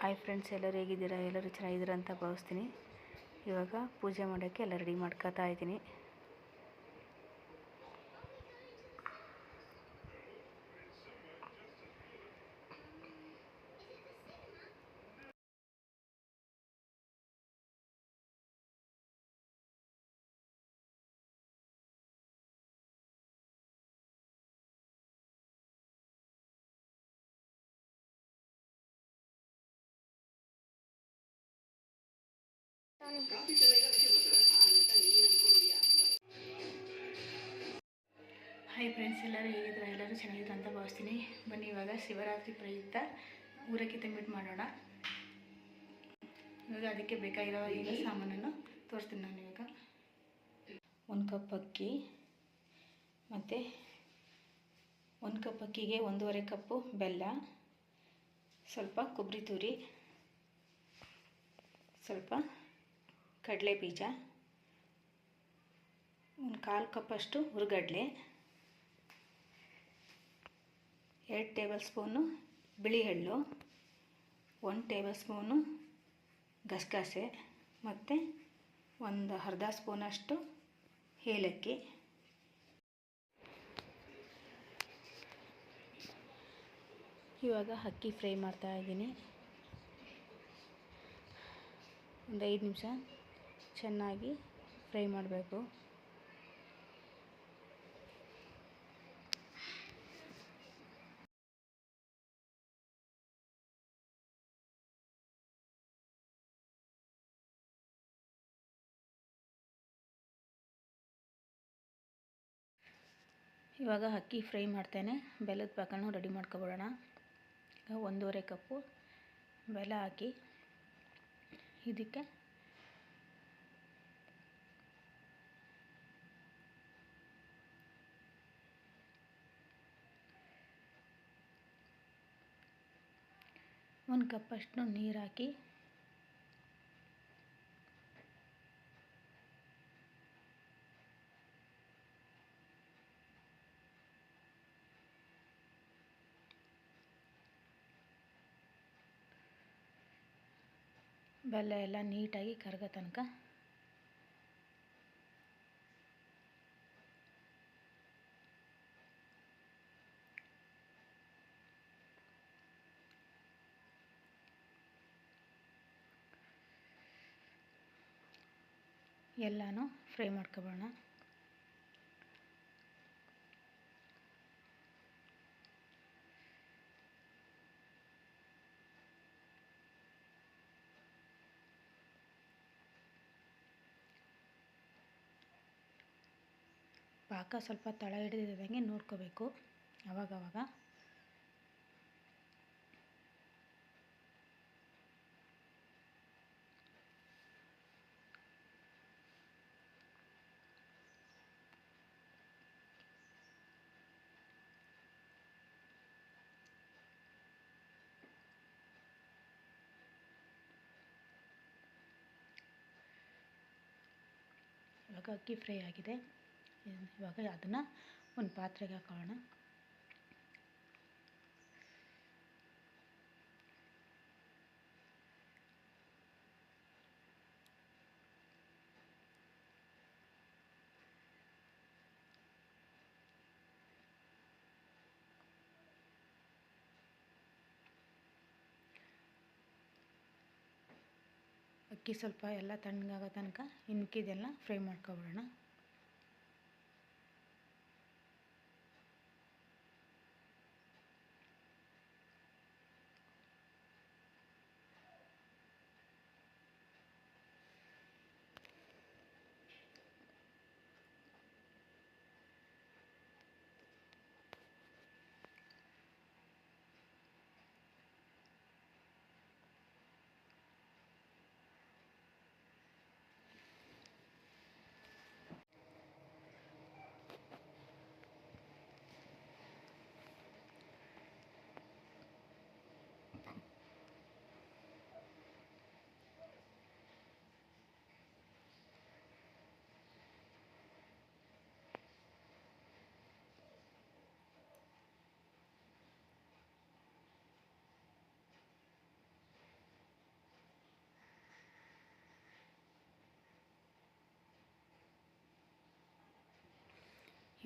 Hi friends ಎಲ್ಲರೂ ಹೇಗಿದ್ದೀರಾ? ಎಲ್ಲರೂ ಚೆನ್ನಾಗಿದ್ದೀರಾ ಅಂತ ಭಾವಿಸ್ತೀನಿ. ಇವಾಗ ಪೂಜೆ ಮಾಡೋಕ್ಕೆ ಎಲ್ಲ ರೆಡಿ ಮಾಡ್ಕೋತಾ ಇದ್ದೀನಿ. ಹಾಯ್ ಫ್ರೆಂಡ್ಸ್ ಎಲ್ಲರೂ ಹೇಗಿದ್ರೆ ಎಲ್ಲರೂ ಚೆನ್ನಾಗಿದ್ರು ಅಂತ ಭಾವಿಸ್ತೀನಿ. ಬನ್ನಿ, ಇವಾಗ ಶಿವರಾತ್ರಿ ಪ್ರಯುಕ್ತ ಊರಕ್ಕೆ ತಂಬಿಟ್ಟು ಮಾಡೋಣ. ಇವಾಗ ಅದಕ್ಕೆ ಬೇಕಾಗಿರೋ ಈಗ ಸಾಮಾನನ್ನು ತೋರಿಸ್ತೀನಿ ನಾನು ಇವಾಗ. ಒಂದು ಕಪ್ ಅಕ್ಕಿ, ಮತ್ತು ಒಂದು ಕಪ್ ಅಕ್ಕಿಗೆ ಒಂದೂವರೆ ಕಪ್ಪು ಬೆಲ್ಲ, ಸ್ವಲ್ಪ ಕೊಬ್ಬರಿ ತುರಿ, ಸ್ವಲ್ಪ ಕಡಲೆ ಬೀಜ, ಒಂದು ಕಾಲು ಕಪ್ಪಷ್ಟು ಹುರುಗಡಲೆ, ಎರಡು ಟೇಬಲ್ ಸ್ಪೂನು ಬಿಳಿ ಎಳ್ಳು ಒಂದು ಟೇಬಲ್ ಸ್ಪೂನು ಗಸಗಸೆ ಮತ್ತು ಒಂದು ಅರ್ಧ ಸ್ಪೂನಷ್ಟು ಏಲಕ್ಕಿ. ಇವಾಗ ಅಕ್ಕಿ ಫ್ರೈ ಮಾಡ್ತಾ ಇದ್ದೀನಿ. ಒಂದು ಐದು ನಿಮಿಷ. ಚೆನ್ನಾಗಿ ಫ್ರೈ ಮಾಡಬೇಕು. ಇವಾಗ ಅಕ್ಕಿ ಫ್ರೈ ಮಾಡ್ತೇನೆ. ಬೆಲ್ಲದ ಪಾಕನೂ ರೆಡಿ ಮಾಡ್ಕೊಬಿಡೋಣ. ಈಗ ಒಂದೂವರೆ ಕಪ್ಪು ಬೆಲ್ಲ ಹಾಕಿ ಇದಕ್ಕೆ ಒಂದು ಕಪ್ಪಷ್ಟು ನೀರು ಹಾಕಿ ಬೆಲ್ಲ ಎಲ್ಲ ನೀಟಾಗಿ ಕರಗೋ ತನಕ ಎಲ್ಲನೂ ಫ್ರೈ ಮಾಡ್ಕೊಬೋಣ. ಪಾಕ ಸ್ವಲ್ಪ ತಳ ಹಿಡಿದಿದ್ದಂಗೆ ನೋಡ್ಕೋಬೇಕು ಅವಾಗವಾಗ. ಅಕ್ಕಿ ಫ್ರೈ ಆಗಿದೆ. ಇವಾಗ ಅದನ್ನು ಒಂದು ಪಾತ್ರೆಗೆ ಹಾಕೊಳ್ಳೋಣ ಅಕ್ಕಿ ಸ್ವಲ್ಪ ಎಲ್ಲ ತಣ್ಣಗಾಗೋ ತನಕ ಇನ್ನು ಮಿಕ್ಕಿದ್ದೆಲ್ಲ ಫ್ರೈ ಮಾಡ್ಕೊಬಿಡೋಣ.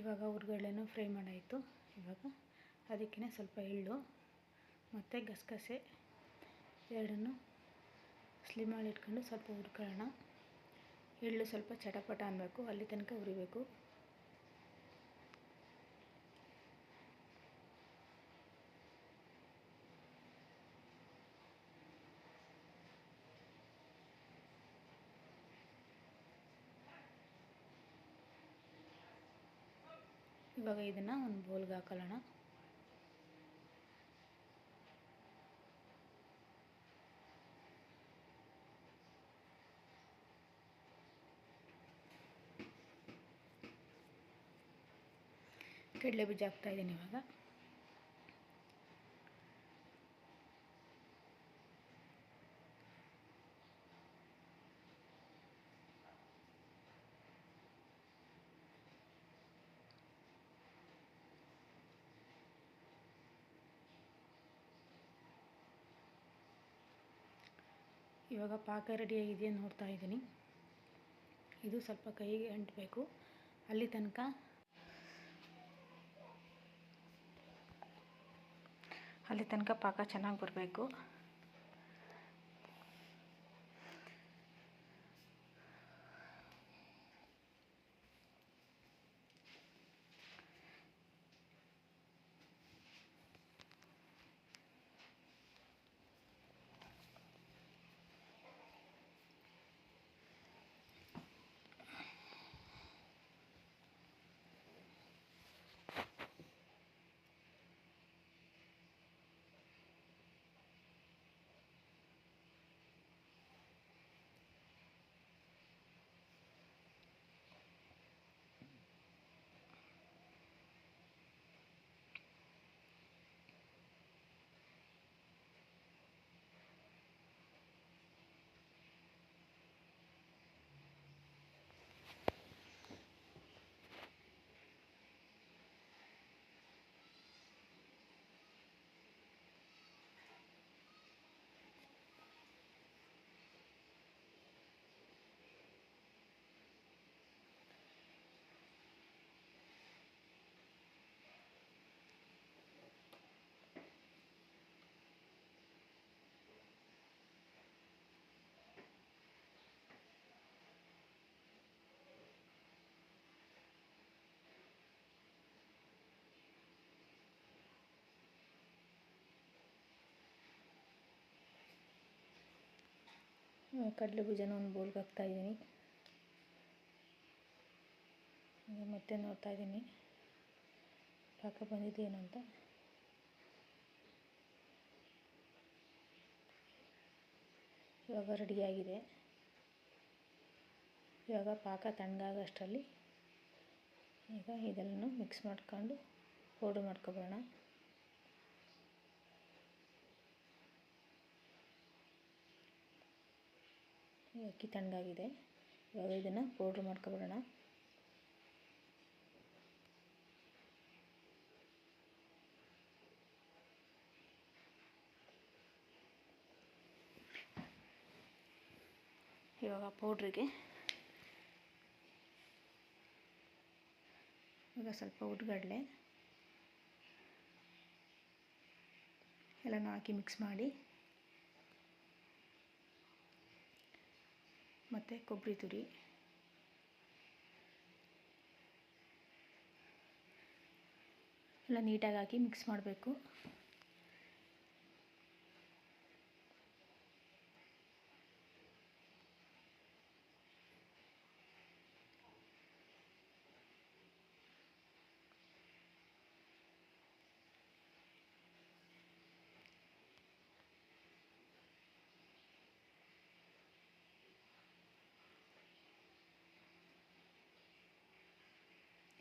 ಇವಾಗ ಹುರ್ಗಡ್ಲೆನೂ ಫ್ರೈ ಮಾಡಾಯಿತು. ಇವಾಗ ಅದಕ್ಕೇ ಸ್ವಲ್ಪ ಎಳ್ಳು ಮತ್ತು ಗಸಗಸೆ ಎರಡನ್ನು ಸ್ಲಿಮಲ್ಲಿ ಇಟ್ಕೊಂಡು ಸ್ವಲ್ಪ ಹುರ್ಕೊಳ್ಳೋಣ. ಎಳ್ಳು ಸ್ವಲ್ಪ ಚಟಪಟ ಅನ್ನಬೇಕು ಅಲ್ಲಿ ತನಕ ಹುರಿಬೇಕು. ಇವಾಗ ಇದನ್ನು ಒಂದು ಬೌಲ್ಗೆ ಹಾಕೊಳ್ಳೋಣ. ಕಡಲೆ ಬೀಜ ಹಾಕ್ತಾಯಿದ್ದೀನಿ ಇವಾಗ. ಇವಾಗ ಪಾಕ ರೆಡಿಯಾಗಿದೆ ನೋಡ್ತಾ ಇದ್ದೀನಿ. ಇದು ಸ್ವಲ್ಪ ಕೈಗೆ ಅಂಟಬೇಕು. ಅಲ್ಲಿ ತನಕ ಅಲ್ಲಿ ತನಕ ಪಾಕ ಚೆನ್ನಾಗಿ ಬರಬೇಕು. ಕಡಲೆ ಬೀಜನ ಒಂದು ಬೌಲ್ಗೆ ಹಾಕ್ತಾಯಿದ್ದೀನಿ ಮತ್ತೆ ನೋಡ್ತಾ ಇದ್ದೀನಿ. ಪಾಕ ಬಂದಿದೆಯೇನು ಅಂತ. ಇವಾಗ ರೆಡಿಯಾಗಿದೆ ಇವಾಗ ಪಾಕ ತಣ್ಣಗಾಗೋಷ್ಟರಲ್ಲಿ ಈಗ ಇದೆಲ್ಲನೂ ಮಿಕ್ಸ್ ಮಾಡ್ಕೊಂಡು, ಪೌಡ್ರ್ ಮಾಡ್ಕೊಬೋಣ ಅಕ್ಕಿ ತಣ್ಣಗಾಗಿದೆ. ಇವಾಗ ಇದನ್ನು ಪೌಡ್ರ್ ಮಾಡ್ಕೊಬಿಡೋಣ. ಇವಾಗ ಪೌಡ್ರಿಗೆ ಇವಾಗ ಸ್ವಲ್ಪ ಉಡ್ಗಡಲೆ ಎಲ್ಲನೂ ಹಾಕಿ ಮಿಕ್ಸ್ ಮಾಡಿ. ಮತ್ತು ಕೊಬ್ಬರಿ ತುರಿ. ಎಲ್ಲ ನೀಟಾಗಿ ಹಾಕಿ ಮಿಕ್ಸ್ ಮಾಡಬೇಕು.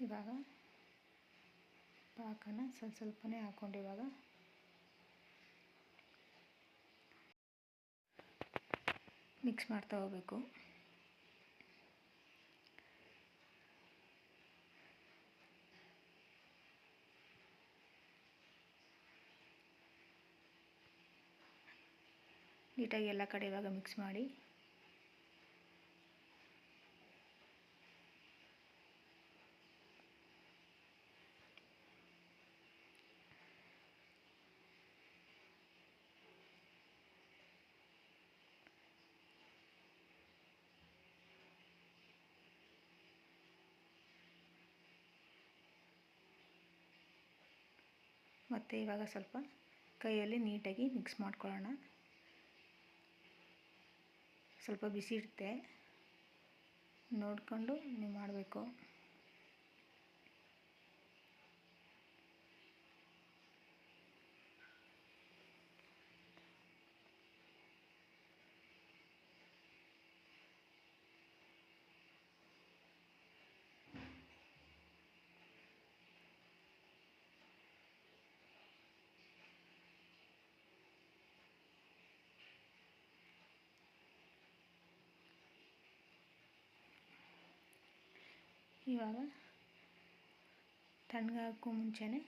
ಇವಾಗ ಪಾಕನ ಸ್ವಲ್ಪ ಸ್ವಲ್ಪನೇ ಹಾಕ್ಕೊಂಡು ಇವಾಗ ಮಿಕ್ಸ್ ಮಾಡ್ತಾ ಹೋಗಬೇಕು. ನೀಟಾಗಿ ಎಲ್ಲ ಕಡೆ ಇವಾಗ ಮಿಕ್ಸ್ ಮಾಡಿ ಮತ್ತು ಇವಾಗ ಸ್ವಲ್ಪ ಕೈಯಲ್ಲಿ ನೀಟಾಗಿ ಮಿಕ್ಸ್ ಮಾಡ್ಕೊಳ್ಳೋಣ. ಸ್ವಲ್ಪ ಬಿಸಿ ಇಡುತ್ತೆ ನೋಡಿಕೊಂಡು ನೀವು ಮಾಡಬೇಕು. ಇವಾಗ ತಣ್ಣಗಾಕೋ ಮುಂಚೆನೇ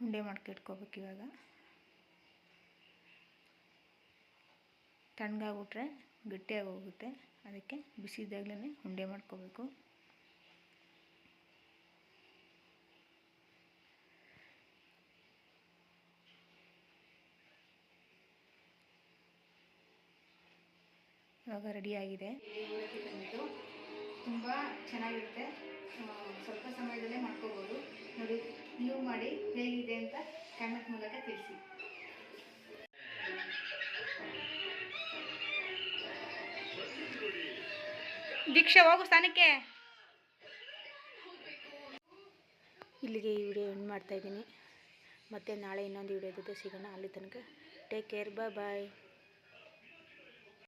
ಉಂಡೆ ಮಾಡ್ಕಿಟ್ಕೋಬೇಕು ಇವಾಗ. ತಣ್ಣಗಾಗ್ಬಿಟ್ರೆ ಗಟ್ಟಿಯಾಗಿ ಹೋಗುತ್ತೆ. ಅದಕ್ಕೆ ಬಿಸಿದಾಗ್ಲೇ ಉಂಡೆ ಮಾಡ್ಕೋಬೇಕು. ಇವಾಗ ರೆಡಿಯಾಗಿದೆ ತುಂಬ ಚೆನ್ನಾಗಿರುತ್ತೆ. ಸ್ವಲ್ಪ ಸಮಯದಲ್ಲೇ ಮಾಡ್ಕೋಬೋದು. ನೋಡಿ ನೀವು ಮಾಡಿ ಹೇಗಿದೆ ಅಂತ ಕಾಮೆಂಟ್ ಮೂಲಕ ತಿಳಿಸಿ. ದೀಕ್ಷೆ ಹೋಗು ಸ್ಥಾನಕ್ಕೆ. ಇಲ್ಲಿಗೆ ಈ ವಿಡಿಯೋ ಎಂಡ್ ಮಾಡ್ತಾಯಿದ್ದೀನಿ ಮತ್ತೆ ನಾಳೆ ಇನ್ನೊಂದು ವಿಡಿಯೋ ಜೊತೆ ಸಿಗೋಣ. ಅಲ್ಲಿ ತನಕ ಟೇಕ್ ಕೇರ್ ಬಾಯ್ ಬಾಯ್